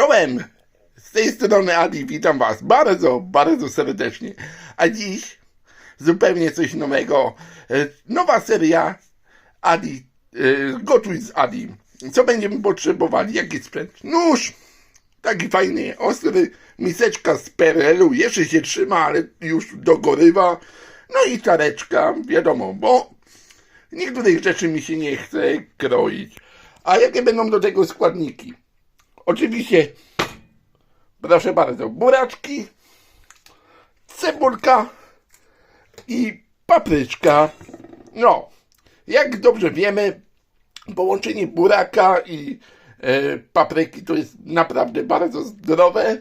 Czołem! Z tej strony Adi, witam Was bardzo, bardzo serdecznie. A dziś zupełnie coś nowego. E, Nowa seria Adi, e, gotuj z Adi. Co będziemy potrzebowali? Jaki sprzęt? Nóż! Taki fajny, ostry, miseczka z PRL-u, jeszcze się trzyma, ale już dogorywa. No i czareczka, wiadomo, bo niektórych rzeczy mi się nie chce kroić. A jakie będą do tego składniki? Oczywiście, proszę bardzo, buraczki, cebulka i papryczka. No, jak dobrze wiemy, połączenie buraka i e, papryki to jest naprawdę bardzo zdrowe.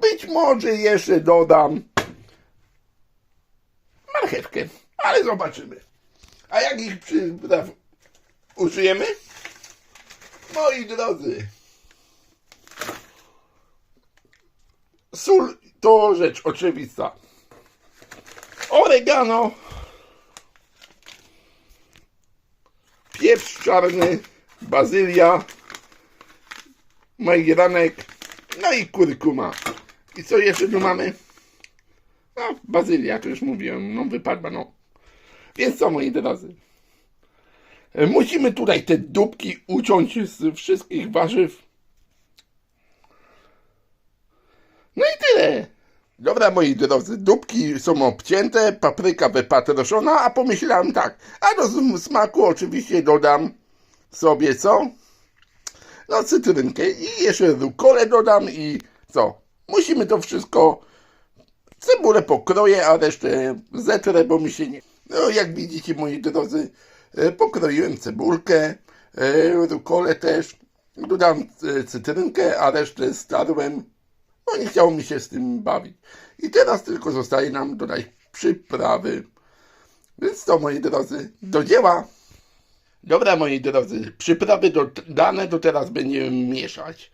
Być może jeszcze dodam marchewkę, ale zobaczymy. A jakich przypraw użyjemy? Moi drodzy, sól to rzecz oczywista. Oregano, pieprz czarny, bazylia, majeranek, no i kurkuma. I co jeszcze tu mamy? No, bazylia, to już mówiłem, no wypadła, no. Więc co, moi drodzy? E, Musimy tutaj te dupki uciąć z wszystkich warzyw. No i tyle. Dobra, moi drodzy, dupki są obcięte, papryka wypatroszona, a pomyślałem tak, a do sm- smaku oczywiście dodam sobie co? No cytrynkę i jeszcze rukolę dodam i co? Musimy to wszystko, cebulę pokroję, a resztę zetrę, bo mi się nie... No jak widzicie, moi drodzy, e, pokroiłem cebulkę, e, rukolę też, dodam e, cytrynkę, a resztę starłem no nie chciało mi się z tym bawić. I teraz tylko zostaje nam dodać przyprawy. Więc to, moi drodzy, do dzieła. Dobra, moi drodzy, przyprawy dodane, to teraz będziemy mieszać.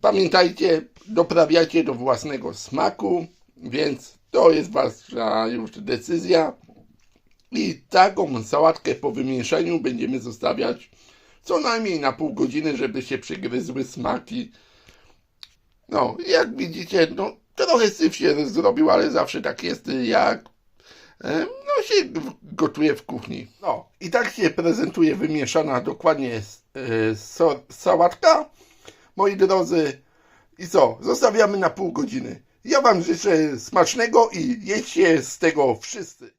Pamiętajcie, doprawiajcie do własnego smaku, więc to jest wasza już decyzja. I taką sałatkę po wymieszaniu będziemy zostawiać co najmniej na pół godziny, żeby się przygryzły smaki. No, jak widzicie, no trochę syf się zrobił, ale zawsze tak jest, jak e, no się gotuje w kuchni. No, i tak się prezentuje wymieszana dokładnie e, so, sałatka. Moi drodzy, i co? Zostawiamy na pół godziny. Ja Wam życzę smacznego i jedźcie z tego wszyscy.